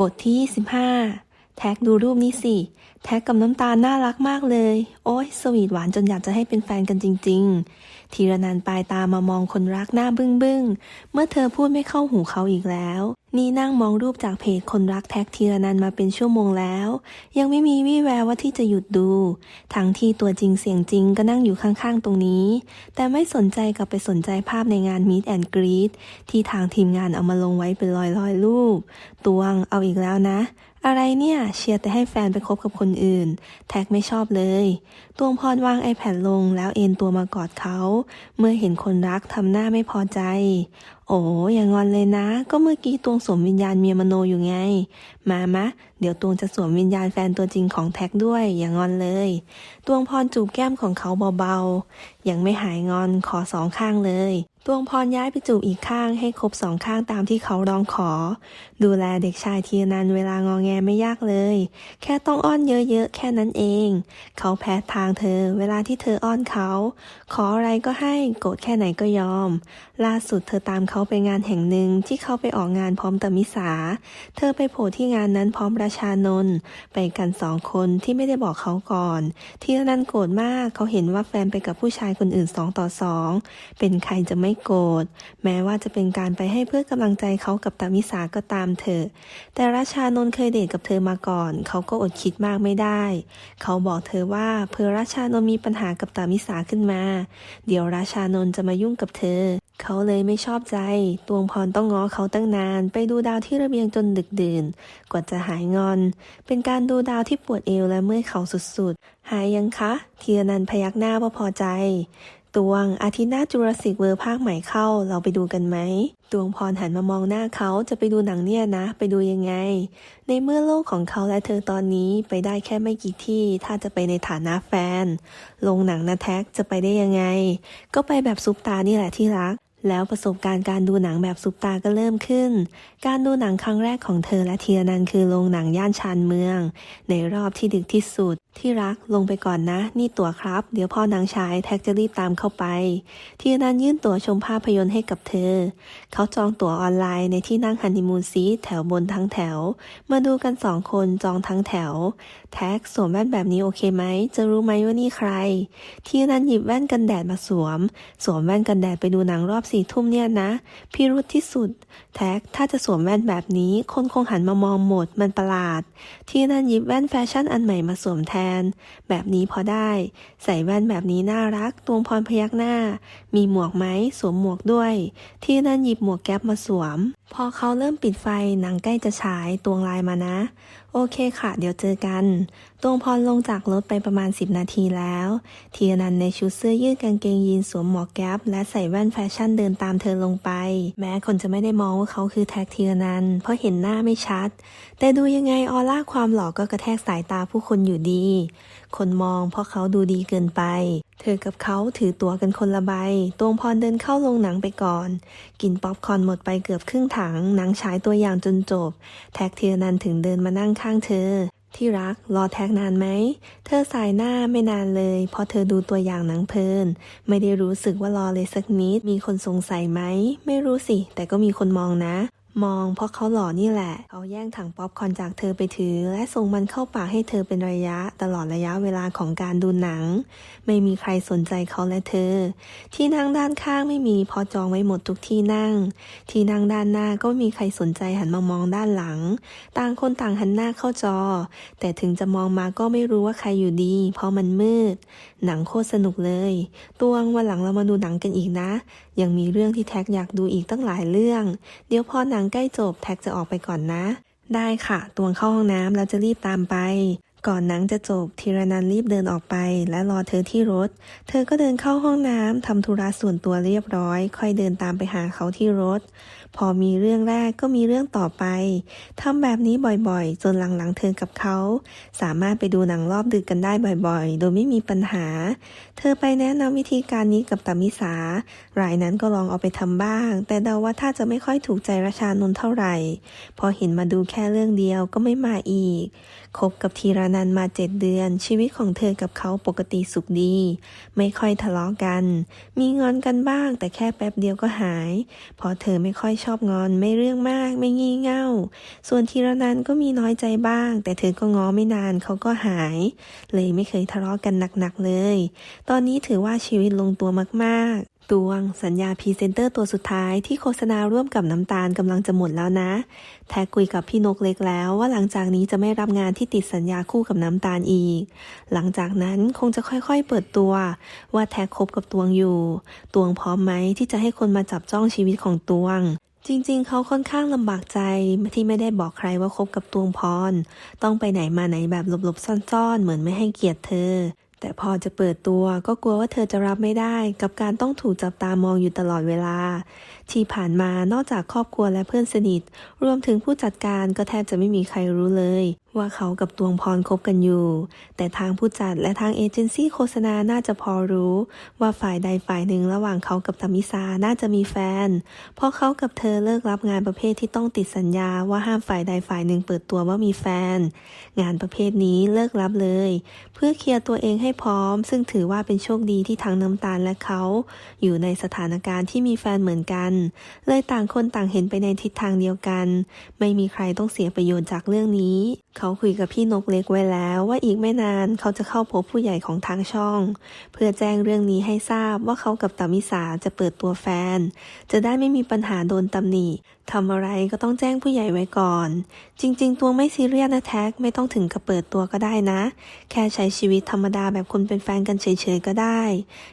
บทที่ 25 แท็กดูรูปนี้สิ แท็กกับน้ำตาลน่ารักมากเลย โอ้ยสวีทหวานจนอยากจะให้เป็นแฟนกันจริง ๆ ทีรนันปลายตามามองคนรักหน้าบึ้งบึ้งเมื่อเธอพูดไม่เข้าหูเขาอีกแล้ว นี่นั่งมองรูปจากเพจคนรักแท็กทีรนันมาเป็นชั่วโมงแล้ว ยังไม่มีวี่แววว่าที่จะหยุดดู ทั้งที่ตัวจริงเสียงจริงก็นั่งอยู่ข้างๆตรงนี้ แต่ไม่สนใจกลับไปสนใจภาพในงาน Meet and Greet ที่ทางทีมงานเอามาลงไว้เป็นร้อยๆรูป ตวงเอาอีกแล้วนะ อะไรเนี่ยเชียร์แต่ให้แฟนไปคบกับคนอื่น แท็กไม่ชอบเลยตวงพรวาง iPad ลงแล้วเอนตัวมากอดเขา เมื่อเห็นคนรักทำหน้าไม่พอใจ โอ้อย่างอนเลยนะ ก็เมื่อกี้ตวงสวมวิญญาณเมียมโนอยู่ไง มามะ เดี๋ยวตวงจะสวมวิญญาณแฟนตัวจริงของแท็กด้วย อย่างอนเลยตวงพรจูบแก้มของเขาเบาๆยังไม่หายงอนขอสองข้างเลย ตวงพรย้ายไปจูบอีกข้างให้ครบสองข้างตามที่เขาร้องขอ ดูแลเด็กชายทีนันเวลางองแงไม่ยากเลย แค่ต้องอ้อนเยอะๆ แค่นั้นเอง เขาแพ้ทางเธอ เวลาที่เธออ้อนเขา ขออะไรก็ให้โกรธแค่ไหนก็ยอม ล่าสุดเธอตามเขาไปงานแห่งหนึ่งที่เขาไปออกงานพร้อมตมิสา เธอไปโผล่ที่งานนั้นพร้อมราชานนท์ไปกันสองคนที่ไม่ได้บอกเขาก่อน ทีนันโกรธมากเขาเห็นว่าแฟนไปกับผู้ชายคนอื่นสองต่อสองเป็นใครจะไม่โกรธ แม้ว่าจะเป็นการไปให้เพื่อกำลังใจเขากับตามิสาก็ตามเถอะ แต่ราชานนท์เคยเดทกับเธอมาก่อน เขาก็อดคิดมากไม่ได้ เขาบอกเธอว่าเพื่อราชานนท์มีปัญหากับตามิสาขึ้นมา เดี๋ยวราชานนท์จะมายุ่งกับเธอ เขาเลยไม่ชอบใจ ตวงพรต้องง้อเขาตั้งนาน ไปดูดาวที่ระเบียงจนดึกดื่น กว่าจะหายงอน เป็นการดูดาวที่ปวดเอวและเมื่อยเข่าสุดๆ หายยังคะ เทีละนันพยักหน้าว่าพอใจ ตวง อาทิตย์หน้าจูราสิกเวอร์ภาคใหม่เข้า เราไปดูกันไหม ตวงพรหันมามองหน้าเขาจะไปดูหนังเนี่ยนะ ไปดูยังไง ในเมื่อโลกของเขาและเธอตอนนี้ไปได้แค่ไม่กี่ที่ ถ้าจะไปในฐานะแฟน ลงหนังนะแท็กจะไปได้ยังไง ก็ไปแบบซุปตานี่แหละที่รักแล้วประสบการณ์การดูหนังแบบซุปตาก็เริ่มขึ้น การดูหนังครั้งแรกของเธอและเทียนันคือโรงหนังย่านชานเมือง ในรอบที่ดึกที่สุด ที่รักลงไปก่อนนะ นี่ตั๋วครับ เดี๋ยวพ่อนังฉายแท็กจะรีบตามเข้าไป ทีนันยื่นตั๋วชมภาพยนตร์ให้กับเธอ เขาจองตั๋วออนไลน์ในที่นั่งฮันนีมูนซีแถวบนทั้งแถว มาดูกันสองคนจองทั้งแถว แท็กสวมแว่นแบบนี้โอเคไหม จะรู้ไหมว่านี่ใคร ทีนั้นหยิบแว่นกันแดดมาสวม สวมแว่นกันแดดไปดูหนังรอบสี่ทุ่มเนี่ยนะพิรุธที่สุด แท็กถ้าจะสวมแว่นแบบนี้คนคงหันมามองหมดมันประหลาด ทีนั้นหยิบแว่นแฟชั่นอันใหม่มาสวมแทนแบบนี้พอได้ ใส่แว่นแบบนี้น่ารักตวงพรพยักหน้า มีหมวกไหมสวมหมวกด้วย ที่นั่นหยิบหมวกแก๊ปมาสวม พอเขาเริ่มปิดไฟหนังใกล้จะฉายตวงไลายมานะโอเคค่ะ เดี๋ยวเจอกันตวงพรลงจากรถไปประมาณ 10 นาทีแล้วทีนันในชุดเสื้อยืดกางเกงยีนสวมหมวกแก๊ปและใส่แว่นแฟชั่นเดินตามเธอลงไป แม้คนจะไม่ได้มองว่าเขาคือแท็กทีนันเพราะเห็นหน้าไม่ชัด แต่ดูยังไงออร่าความหล่อก็กระแทกสายตาผู้คนอยู่ดี คนมองเพราะเขาดูดีเกินไป เธอกับเขาถือตั๋วกันคนละใบ ตวงพรเดินเข้าโรงหนังไปก่อน กินป๊อปคอร์นหมดไปเกือบครึ่งถัง หนังฉายตัวอย่างจนจบ แท็กเทียนันถึงเดินมานั่งข้างเธอ ที่รักรอแท็กนานไหม เธอสายหน้าไม่นานเลย เพราะเธอดูตัวอย่างหนังเพลิน ไม่ได้รู้สึกว่ารอเลยสักนิด มีคนสงสัยไหม ไม่รู้สิ แต่ก็มีคนมองนะ มองเพราะเขาหล่อนี่แหละ เขาแย่งถังป๊อปคอนจากเธอไปถือ และส่งมันเข้าปากให้เธอเป็นระยะ ตลอดระยะเวลาของการดูหนัง ไม่มีใครสนใจเขาและเธอ ที่นั่งด้านข้างไม่มีเพราะจองไว้หมดทุกที่นั่ง ที่นั่งด้านหน้าก็ไม่มีใครสนใจหันมามองด้านหลัง ต่างคนต่างหันหน้าเข้าจอ แต่ถึงจะมองมาก็ไม่รู้ว่าใครอยู่ดี เพราะมันมืด หนังโคตรสนุกเลยตวงวันหลังเรามาดูหนังกันอีกนะ ยังมีเรื่องที่แท็กอยากดูอีกตั้งหลายเรื่อง เดี๋ยวพอหนังใกล้จบแท็กจะออกไปก่อนนะ ได้ค่ะตวงเข้าห้องน้ำแล้วจะรีบตามไป ก่อนหนังจะจบธีรนันรีบเดินออกไป และรอเธอที่รถ เธอก็เดินเข้าห้องน้ำทำธุระส่วนตัวเรียบร้อย ค่อยเดินตามไปหาเขาที่รถ พอมีเรื่องแรกก็มีเรื่องต่อไปทำแบบนี้บ่อยๆ จนหลังๆ เธอกับเขา สามารถไปดูหนังรอบดึกกันได้บ่อยๆ โดยไม่มีปัญหา เธอไปแนะนำวิธีการนี้กับตามิสารายนั้นก็ลองเอาไปทำบ้าง แต่เดาว่าถ้าจะไม่ค่อยถูกใจราชานนท์เท่าไหร่ พอเห็นมาดูแค่เรื่องเดียวก็ไม่มาอีกคบกับธีรานันมาเจ็ดเดือน ชีวิตของเธอกับเขาปกติสุขดี ไม่ค่อยทะเลาะกัน มีงอนกันบ้าง แต่แค่แป๊บเดียวก็หายพราะเธอไม่ค่อยชอบงอนไม่เรื่องมากไม่งี่เง่า ส่วนธีรนันก็มีน้อยใจบ้าง แต่เธอก็ง้อไม่นานเขาก็หาย เลยไม่เคยทะเลาะกันหนักๆเลย ตอนนี้ถือว่าชีวิตลงตัวมากๆตวงสัญญาพรีเซนเตอร์ตัวสุดท้ายที่โฆษณาร่วมกับน้ำตาลกำลังจะหมดแล้วนะ แท็กคุยกับพี่นกเล็กแล้วว่าหลังจากนี้จะไม่รับงานที่ติดสัญญาคู่กับน้ำตาลอีก หลังจากนั้นคงจะค่อยๆเปิดตัว ว่าแท็กคบกับตวงอยู่ ตวงพร้อมไหมที่จะให้คนมาจับจ้องชีวิตของตวง จริงๆ เขาค่อนข้างลำบากใจที่ไม่ได้บอกใครว่าคบกับตวงพร ต้องไปไหนมาไหนแบบหลบๆซ่อนๆ เหมือนไม่ให้เกียรติเธอ แต่พอจะเปิดตัวก็กลัวว่าเธอจะรับไม่ได้ กับการต้องถูกจับตามองอยู่ตลอดเวลา ที่ผ่านมานอกจากครอบครัวและเพื่อนสนิท รวมถึงผู้จัดการก็แทบจะไม่มีใครรู้เลย ว่าเขากับตวงพรคบกันอยู่ แต่ทางผู้จัดและทางเอเจนซี่โฆษณาน่าจะพอรู้ ว่าฝ่ายใดฝ่ายหนึ่งระหว่างเขากับธมิซาน่าจะมีแฟน เพราะเขากับเธอเลิกรับงานประเภทที่ต้องติดสัญญาว่าห้ามฝ่ายใดฝ่ายหนึ่งเปิดตัวว่ามีแฟน งานประเภทนี้เลิกรับเลย พื่อเคลียร์ตัวเองให้พร้อม ซึ่งถือว่าเป็นโชคดีที่ทั้งน้ำตาลและเขา อยู่ในสถานการณ์ที่มีแฟนเหมือนกัน เลยต่างคนต่างเห็นไปในทิศทางเดียวกัน ไม่มีใครต้องเสียประโยชน์จากเรื่องนี้ เขาคุยกับพี่นกเล็กไว้แล้วว่าอีกไม่นานเขาจะเข้าพบผู้ใหญ่ของทางช่อง เพื่อแจ้งเรื่องนี้ให้ทราบว่าเขากับตามิสาจะเปิดตัวแฟน จะได้ไม่มีปัญหาโดนตำหนิทำอะไรก็ต้องแจ้งผู้ใหญ่ไว้ก่อน จริง ๆ ตัวไม่ซีเรียสนะแท็กไม่ต้องถึงกับเปิดตัวก็ได้นะ แค่ใช้ชีวิตธรรมดาแบบคนเป็นแฟนกันเฉยๆก็ได้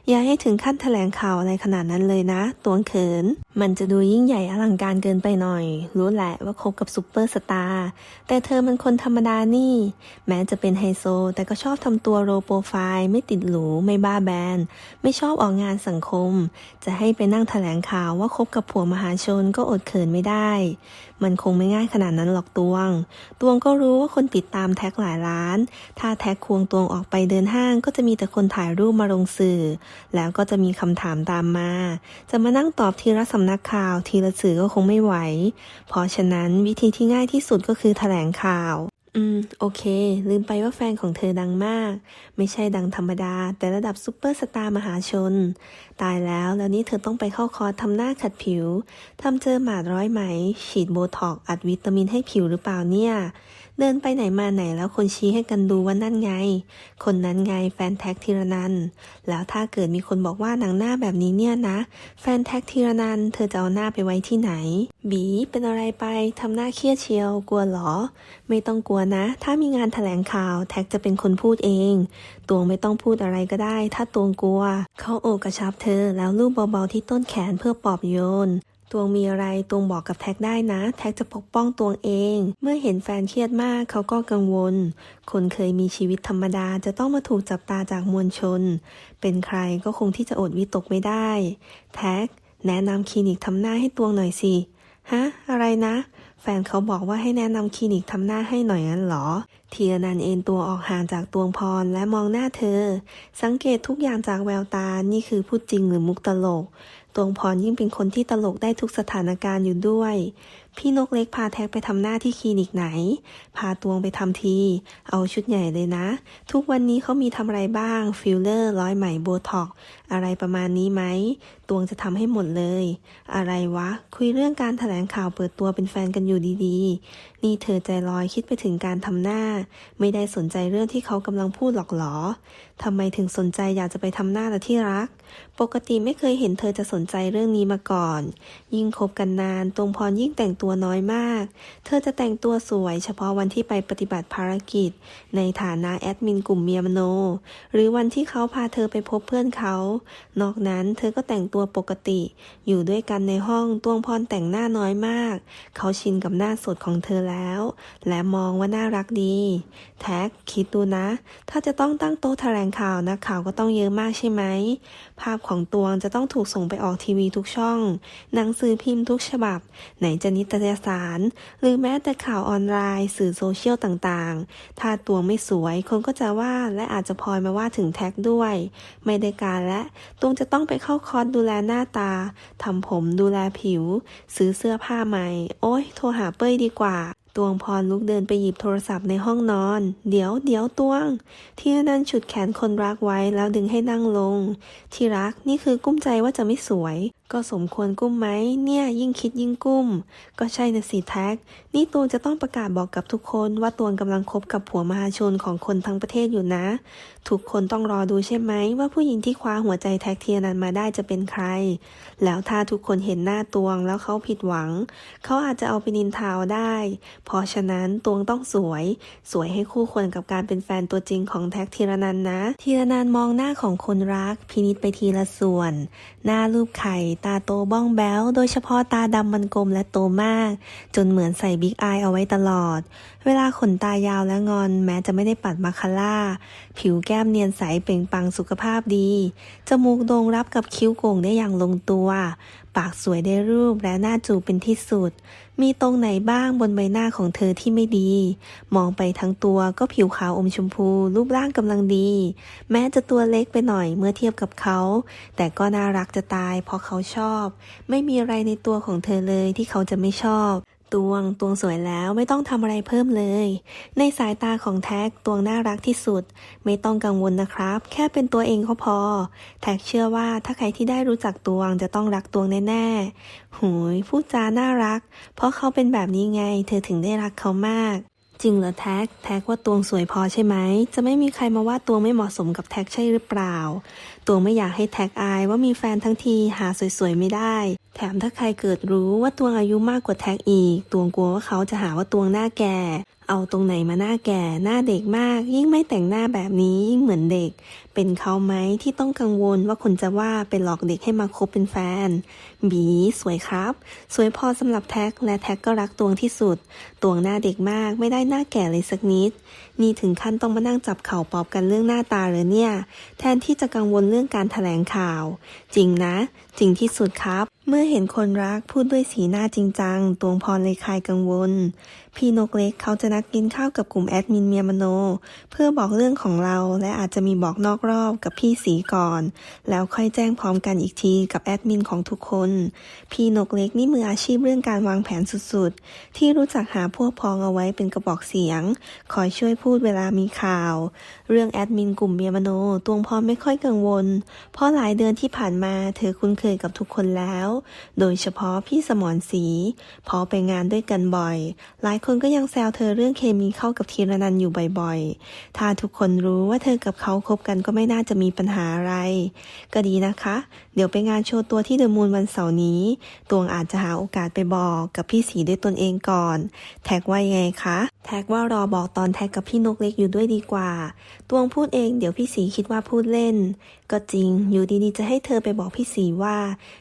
อย่าให้ถึงขั้นแถลงข่าวอะไรขนาดนั้นเลยนะ ตัวเขิน มันจะดูยิ่งใหญ่อลังการเกินไปหน่อย รู้แหละว่าคบกับซูเปอร์สตาร์แต่เธอมันคนธรรมดานี่ แม้จะเป็นไฮโซ แต่ก็ชอบทำตัวโรโปรไฟล์ไม่ติดหรูไม่บ้าแบนไม่ชอบออกงานสังคม จะให้ไปนั่งแถลงข่าวว่าคบกับผัวมหาชนก็อดเขินไม่ได้ มันคงไม่ง่ายขนาดนั้นหรอกตวง ตวงก็รู้ว่าคนติดตามแท็กหลายล้าน ถ้าแท็กควงตวงออกไปเดินห้างก็จะมีแต่คนถ่ายรูปมาลงสื่อ แล้วก็จะมีคำถามตามมา จะมานั่งตอบทีละสำนักข่าวทีละสื่อก็คงไม่ไหว เพราะฉะนั้นวิธีที่ง่ายที่สุดก็คือแถลงข่าว อืม โอเค ลืมไปว่าแฟนของเธอดังมาก ไม่ใช่ดังธรรมดา แต่ระดับซูเปอร์สตาร์มหาชน ตายแล้วแล้วนี่เธอต้องไปเข้าคอร์สทำหน้าขัดผิวทำเจอหมาดร้อยไหม ฉีดโบท็อกอัดวิตามินให้ผิวหรือเปล่าเนี่ย เดินไปไหนมาไหนแล้วคนชี้ให้กันดูว่านั่นไง คนนั้นไงแฟนแท็กทีรนันแล้วถ้าเกิดมีคนบอกว่าหนังหน้าแบบนี้เนี่ยนะ แฟนแท็กทีรนันเธอจะเอาหน้าไปไว้ที่ไหน บีเป็นอะไรไปทำหน้าเครียดเชียว กลัวเหรอ ไม่ต้องกลัวนะ ถ้ามีงานแถลงข่าวแท็กจะเป็นคนพูดเอง ตวงไม่ต้องพูดอะไรก็ได้ ถ้าตวงกลัว เขาโอบกระชับเธอแล้วลูบเบาๆที่ต้นแขนเพื่อปลอบโยน ตวงมีอะไรตวงบอกกับแท็กได้นะ แท็กจะปกป้องตวงเอง เมื่อเห็นแฟนเครียดมากเขาก็กังวล คนเคยมีชีวิตธรรมดาจะต้องมาถูกจับตาจากมวลชน เป็นใครก็คงที่จะอดวิตกไม่ได้ แท็ก แนะนำคลินิกทำหน้าให้ตวงหน่อยสิฮะอะไรนะ แฟนเขาบอกว่าให้แนะนำคลินิกทำหน้าให้หน่อยงั้นเหรอทีละนันเอ็นตัวออกห่างจากตวงพรและมองหน้าเธอ สังเกตทุกอย่างจากแววตา นี่คือพูดจริงหรือมุกตลก ตวงพรยิ่งเป็นคนที่ตลกได้ทุกสถานการณ์อยู่ด้วย พี่นกเล็กพาแท็กไปทำหน้าที่คลินิกไหน พาตวงไปทำที เอาชุดใหญ่เลยนะ ทุกวันนี้เขามีทำอะไรบ้าง ฟิลเลอร์ ร้อยไหมโบท็อก อะไรประมาณนี้ไหม ตวงจะทำให้หมดเลย อะไรวะ คุยเรื่องการถแถลงข่าวเปิดตัวเป็นแฟนกันอยู่ดีๆ นี่เธอใจลอยคิดไปถึงการทำหน้าไม่ได้สนใจเรื่องที่เขากำลังพูดหรอกหรอทำไมถึงสนใจอยากจะไปทำหน้าตาที่รัก ปกติไม่เคยเห็นเธอจะสนใจเรื่องนี้มาก่อน ยิ่งคบกันนานตรงพรยิ่งแต่งตัวน้อยมาก เธอจะแต่งตัวสวยเฉพาะวันที่ไปปฏิบัติภารกิจ ในฐานะแอดมินกลุ่มเมียมโน หรือวันที่เขาพาเธอไปพบเพื่อนเขา นอกนั้นเธอก็แต่งตัวปกติ อยู่ด้วยกันในห้องตวงพรแต่งหน้าน้อยมาก เขาชินกับหน้าสดของเธอแล้ว และมองว่าน่ารักดี แท็กคิดดูนะ ถ้าจะต้องตั้งโต๊ะแถลงข่าวนักข่าวก็ต้องเยอะมากใช่ไหมภาพของตวงจะต้องถูกส่งไปออกทีวีทุกช่อง หนังสือพิมพ์ทุกฉบับ ไหนจะนิตยสาร หรือแม้แต่ข่าวออนไลน์ สื่อโซเชียลต่างๆ ถ้าตวงไม่สวยคนก็จะว่าและอาจจะพลอยมาว่าถึงแท็กด้วย ไม่ได้การและตวงจะต้องไปเข้าคอร์สดูแลหน้าตาทำผมดูแลผิว ซื้อเสื้อผ้าใหม่ โอ้ยโทรหาเป้ยดีกว่า ตวงพรลุกเดินไปหยิบโทรศัพท์ในห้องนอน เดี๋ยวเดี๋ยวตวง ที่นั่นฉุดแขนคนรักไว้แล้วดึงให้นั่งลง ที่รักนี่คือกุ้มใจว่าจะไม่สวย ก็สมควรกุ้มไหม เนี่ยยิ่งคิดยิ่งกุ้ม ก็ใช่นะสิแท็ก นี่ตวจะต้องประกาศบอกกับทุกคนว่าตวกำลังคบกับผัวมหาชนของคนทั้งประเทศอยู่นะ ทุกคนต้องรอดูใช่ไหม ว่าผู้หญิงที่คว้าหัวใจแท็กเทียนันมาได้จะเป็นใคร แล้วถ้าทุกคนเห็นหน้าตวงแล้วเขาผิดหวัง เขาอาจจะเอาไปนินทาเอาได้ เพราะฉะนั้นตวงต้องสวย สวยให้คู่ควรกับการเป็นแฟนตัวจริงของแท็กเทีระนันนะ เทีระนันมองหน้าของคนรัก พินิจไปทีละส่วน หน้ารูปไข่ตาโตบ้องแบ้ว โดยเฉพาะตาดำมันกลมและโตมาก จนเหมือนใส่บิ๊กอายเอาไว้ตลอด เวลาขนตายาวและงอนแม้จะไม่ได้ปัดมาคาร่า ผิวแก้มเนียนใสเปล่งปังสุขภาพดี จมูกโด่งรับกับคิ้วโก่งได้อย่างลงตัว ปากสวยได้รูปและหน้าจูบเป็นที่สุด มีตรงไหนบ้างบนใบหน้าของเธอที่ไม่ดี มองไปทั้งตัวก็ผิวขาวอมชมพู รูปร่างกำลังดี แม้จะตัวเล็กไปหน่อยเมื่อเทียบกับเขา แต่ก็น่ารักจะตายเพราะเขาชอบ ไม่มีอะไรในตัวของเธอเลยที่เขาจะไม่ชอบ ตวง ตวงสวยแล้วไม่ต้องทำอะไรเพิ่มเลย ในสายตาของแท็ก ตวงน่ารักที่สุด ไม่ต้องกังวลนะครับ แค่เป็นตัวเองก็พอ แท็กเชื่อว่าถ้าใครที่ได้รู้จักตวงจะต้องรักตวงแน่ๆหูยพูดจาน่ารัก เพราะเขาเป็นแบบนี้ไง เธอถึงได้รักเขามาก จริงเหรอแท็ก แท็กว่าตวงสวยพอใช่ไหม จะไม่มีใครมาว่าตวงไม่เหมาะสมกับแท็กใช่หรือเปล่า ตวงไม่อยากให้แท็กอายว่ามีแฟนทั้งทีหาสวยๆไม่ได้ แถมถ้าใครเกิดรู้ว่าตวงอายุมากกว่าแท็กอีก ตวงกลัวว่าเขาจะหาว่าตวงหน้าแก่ เอาตรงไหนมาหน้าแก่หน้าเด็กมาก ยิ่งไม่แต่งหน้าแบบนี้ยิ่งเหมือนเด็ก เป็นเขาไหมที่ต้องกังวลว่าคนจะว่าเป็นหลอกเด็กให้มาคบเป็นแฟน บีสวยครับ สวยพอสำหรับแท็กและแท็กก็รักตวงที่สุด ตวงหน้าเด็กมากไม่ได้หน้าแก่เลยสักนิด นี่ถึงขั้นต้องมานั่งจับเข่าปอบกันเรื่องหน้าตาเลยเนี่ย แทนที่จะกังวลเรื่องการแถลงข่าว จริงนะ จริงที่สุดครับเมื่อเห็นคนรักพูดด้วยสีหน้าจริงจังตวงพรเลยคลายกังวล พี่นกเล็กเขาจะนัดกินข้าวกับกลุ่มแอดมินเมียมโน เพื่อบอกเรื่องของเราและอาจจะมีบอกนอกรอบกับพี่สีก่อน แล้วค่อยแจ้งพร้อมกันอีกทีกับแอดมินของทุกคน พี่นกเล็กนี่มืออาชีพเรื่องการวางแผนสุดๆ ที่รู้จักหาพวกพ้องเอาไว้เป็นกระบอกเสียง คอยช่วยพูดเวลามีข่าว เรื่องแอดมินกลุ่มเมียมโนตวงพรไม่ค่อยกังวล เพราะหลายเดือนที่ผ่านมาเธอคุ้นเคยกับทุกคนแล้ว โดยเฉพาะพี่สมรศรีพอไปงานด้วยกันบ่อย หลายคนก็ยังแซวเธอเรื่องเคมีเข้ากับธีรนันอยู่บ่อยๆ ถ้าทุกคนรู้ว่าเธอกับเขาคบกันก็ไม่น่าจะมีปัญหาอะไร ก็ดีนะคะ เดี๋ยวไปงานโชว์ตัวที่เดอะมูนวันเสาร์นี้ ตวงอาจจะหาโอกาสไปบอกกับพี่สีด้วยตนเองก่อน แท็กว่ายังไงคะ แท็กว่ารอบอกตอนแท็กกับพี่นกเล็กอยู่ด้วยดีกว่า ตวงพูดเอง เดี๋ยวพี่สีคิดว่าพูดเล่นก็จริงอยู่ดีๆ จะให้เธอไปบอกพี่สีว่า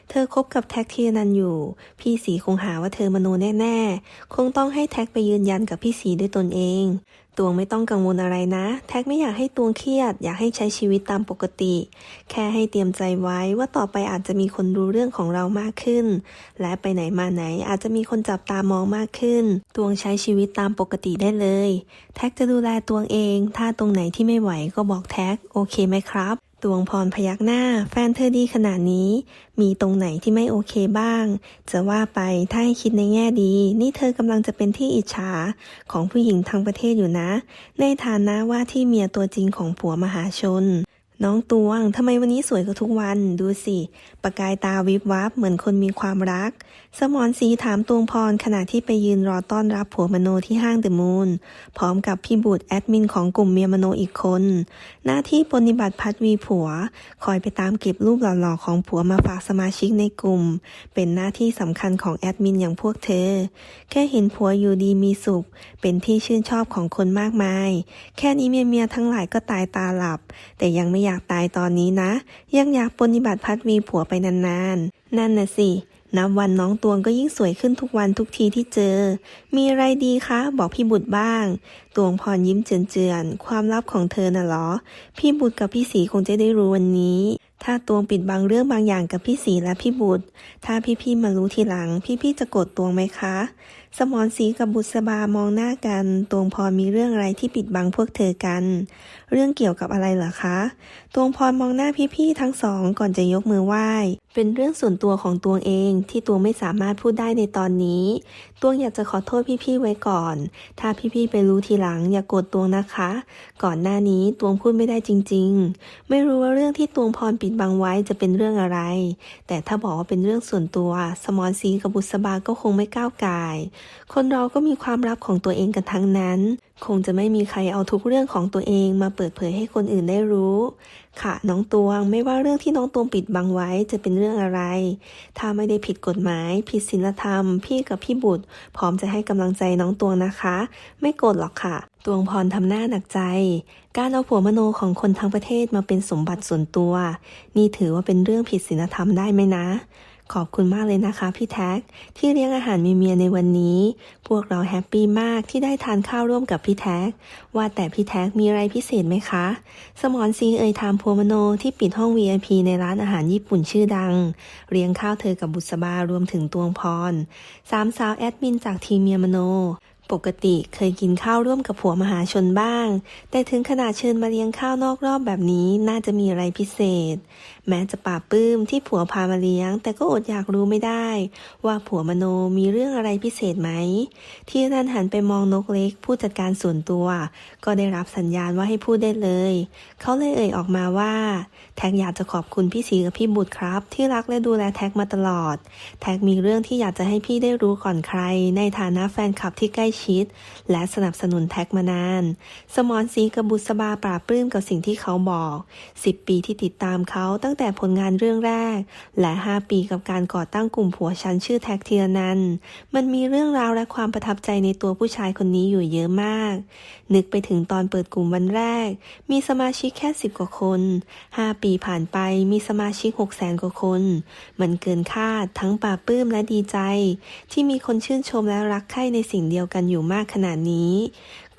เธอคบกับแท็กทีนันอยู่ พี่สีคงหาว่าเธอมโนแน่ๆ คงต้องให้แท็กไปยืนยันกับพี่สีด้วยตนเอง ตวงไม่ต้องกังวลอะไรนะ แท็กไม่อยากให้ตวงเครียด อยากให้ใช้ชีวิตตามปกติ แค่ให้เตรียมใจไว้ว่าต่อไปอาจจะมีคนรู้เรื่องของเรามากขึ้น และไปไหนมาไหนอาจจะมีคนจับตามองมากขึ้น ตวงใช้ชีวิตตามปกติได้เลย แท็กจะดูแลตวงเอง ถ้าตรงไหนที่ไม่ไหวก็บอกแท็ก โอเคไหมครับ ตวงพรพยักหน้า แฟนเธอดีขนาดนี้ มีตรงไหนที่ไม่โอเคบ้าง จะว่าไปถ้าให้คิดในแง่ดี นี่เธอกำลังจะเป็นที่อิจฉาของผู้หญิงทั้งประเทศอยู่นะ ในฐานะว่าที่เมียตัวจริงของผัวมหาชน น้องตวงทำไมวันนี้สวยกว่าทุกวัน ดูสิ ประกายตาวิบวับเหมือนคนมีความรัก สมรศรีถามตวงพรขณะที่ไปยืนรอต้อนรับผัวมโนที่ห้างเดอะมูนพร้อมกับพี่บุตรแอดมินของกลุ่มเมียมโนอีกคน หน้าที่ปฏิบัติพัดวีผัว คอยไปตามเก็บรูปหล่อๆของผัวมาฝากสมาชิกในกลุ่ม เป็นหน้าที่สำคัญของแอดมินอย่างพวกเธอ แค่เห็นผัวอยู่ดีมีสุข เป็นที่ชื่นชอบของคนมากมาย แค่นี้เมียๆทั้งหลายก็ตายตาหลับ แต่ยังไม่อยากตายตอนนี้นะ ยังอยากปฏิบัติพัดวีผัวไปนานๆ นั่นน่ะสิ นับวันน้องตวงก็ยิ่งสวยขึ้นทุกวันทุกทีที่เจอ มีอะไรดีคะ บอกพี่บุตรบ้าง ตวงพรยิ้มเจือนๆ ความลับของเธอน่ะเหรอ พี่บุตรกับพี่สีคงจะได้รู้วันนี้ ถ้าตวงปิดบังเรื่องบางอย่างกับพี่สีและพี่บุตร ถ้าพี่ๆมารู้ทีหลัง พี่ๆจะโกรธตวงไหมคะ สมรศรีกับบุษบามองหน้ากัน ตวงพรมีเรื่องอะไรที่ปิดบังพวกเธอกัน เรื่องเกี่ยวกับอะไรเหรอคะ ตวงพรมองหน้าพี่ๆทั้งสองก่อนจะยกมือไหว้ เป็นเรื่องส่วนตัวของตวงเองที่ตวงไม่สามารถพูดได้ในตอนนี้ตวงอยากจะขอโทษพี่ๆไว้ก่อน ถ้าพี่ๆไปรู้ทีหลังอย่ากโกรธตวงนะคะ ก่อนหน้านี้ตวงพูดไม่ได้จริง ๆ ไม่รู้ว่าเรื่องที่ตวงพรปิดบังไว้จะเป็นเรื่องอะไร แต่ถ้าบอกว่าเป็นเรื่องส่วนตัว สมอนซีกับบุษบาก็คงไม่ก้าวไก่าย คนเราก็มีความลับของตัวเองกันทั้งนั้น คงจะไม่มีใครเอาทุกเรื่องของตัวเองมาเปิดเผยให้คนอื่นได้รู้ ค่ะ น้องตวงไม่ว่าเรื่องที่น้องตวงปิดบังไว้จะเป็นเรื่องอะไร ถ้าไม่ได้ผิดกฎหมาย ผิดศีลธรรม พี่กับพี่บุตร พร้อมจะให้กำลังใจน้องตวงนะคะ ไม่โกรธหรอกค่ะ ตวงพรทำหน้าหนักใจ การเอาผัวมโนของคนทั้งประเทศมาเป็นสมบัติส่วนตัว นี่ถือว่าเป็นเรื่องผิดศีลธรรมได้ไหมนะ ขอบคุณมากเลยนะคะพี่แท็ก ที่เลี้ยงอาหารมีเมียในวันนี้ พวกเราแฮปปี้มากที่ได้ทานข้าวร่วมกับพี่แท็ก ว่าแต่พี่แท็กมีอะไรพิเศษไหมคะ สมอนซีเอยทามพัวมโนที่ปิดห้อง VIP ในร้านอาหารญี่ปุ่นชื่อดัง เลี้ยงข้าวเธอกับบุษบารวมถึงตวงพรสามสาวแอดมินจากทีมเมียมโน ปกติเคยกินข้าวร่วมกับผัวมหาชนบ้าง แต่ถึงขนาดเชิญมาเลี้ยงข้าวนอกรอบแบบนี้น่าจะมีอะไรพิเศษ แม้จะป่าปลื้มที่ผัวพามาเลี้ยง แต่ก็อดอยากรู้ไม่ได้ ว่าผัวมโนมีเรื่องอะไรพิเศษไหม ที่นันหันไปมองนกเล็ก ผู้จัดการส่วนตัว ก็ได้รับสัญญาณว่าให้พูดได้เลย เขาเลยเอ่ยออกมาว่า แท็กอยากจะขอบคุณพี่สีกับพี่บุตรครับ ที่รักและดูแลแท็กมาตลอด แท็กมีเรื่องที่อยากจะให้พี่ได้รู้ก่อนใคร ในฐานะแฟนคลับที่ใกล้ชิด และสนับสนุนแท็กมานาน สมอนสีกับบุษบาปราบปลื้มกับสิ่งที่เขาบอก 10 ปีที่ติดตามเขาตั้งแต่ผลงานเรื่องแรก และ 5 ปีกับการก่อตั้งกลุ่มผัวฉันชื่อแท็กเทียนันมันมีเรื่องราวและความประทับใจในตัวผู้ชายคนนี้อยู่เยอะมาก นึกไปถึงตอนเปิดกลุ่มวันแรก มีสมาชิกแค่สิบกว่าคน 5 ปีผ่านไปมีสมาชิก6แสนกว่าคน มันเกินคาดทั้งปลาบปลื้มและดีใจ ที่มีคนชื่นชมและรักใคร่ในสิ่งเดียวกันอยู่มากขนาดนี้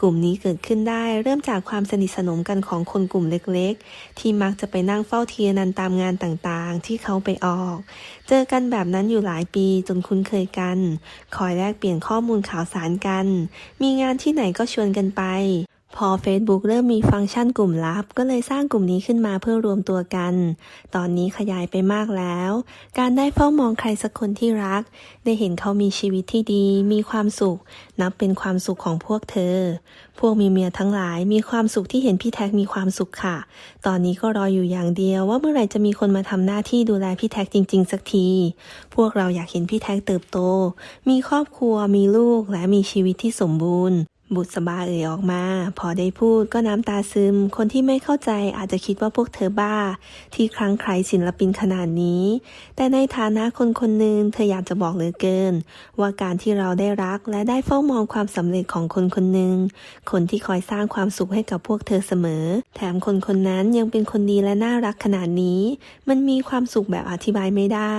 กลุ่มนี้เกิดขึ้นได้เริ่มจากความสนิทสนมกันของคนกลุ่มเล็กๆ ที่มักจะไปนั่งเฝ้าเทียนันตามงานต่างๆ ที่เขาไปออก เจอกันแบบนั้นอยู่หลายปีจนคุ้นเคยกัน คอยแลกเปลี่ยนข้อมูลข่าวสารกัน มีงานที่ไหนก็ชวนกันไป พอ Facebook เริ่มมีฟังก์ชันกลุ่มลับ ก็เลยสร้างกลุ่มนี้ขึ้นมาเพื่อรวมตัวกัน ตอนนี้ขยายไปมากแล้ว การได้เฝ้ามองใครสักคนที่รัก ได้เห็นเขามีชีวิตที่ดี มีความสุข นับเป็นความสุขของพวกเธอ พวกมีเมียทั้งหลายมีความสุขที่เห็นพี่แท็กมีความสุขค่ะ ตอนนี้ก็รออยู่อย่างเดียว ว่าเมื่อไหร่จะมีคนมาทำหน้าที่ดูแลพี่แท็กจริง ๆ สักที พวกเราอยากเห็นพี่แท็กเติบโต มีครอบครัว มีลูก และมีชีวิตที่สมบูรณ์ บุษบาเอ่ยออกมา พอได้พูดก็น้ำตาซึม คนที่ไม่เข้าใจอาจจะคิดว่าพวกเธอบ้า ที่ครั้งใครศิลปินขนาดนี้ แต่ในฐานะคนคนหนึ่งเธออยากจะบอกเหลือเกิน ว่าการที่เราได้รักและได้เฝ้ามองความสำเร็จของคนคนหนึ่งคนที่คอยสร้างความสุขให้กับพวกเธอเสมอ แถมคนคนนั้นยังเป็นคนดีและน่ารักขนาดนี้ มันมีความสุขแบบอธิบายไม่ได้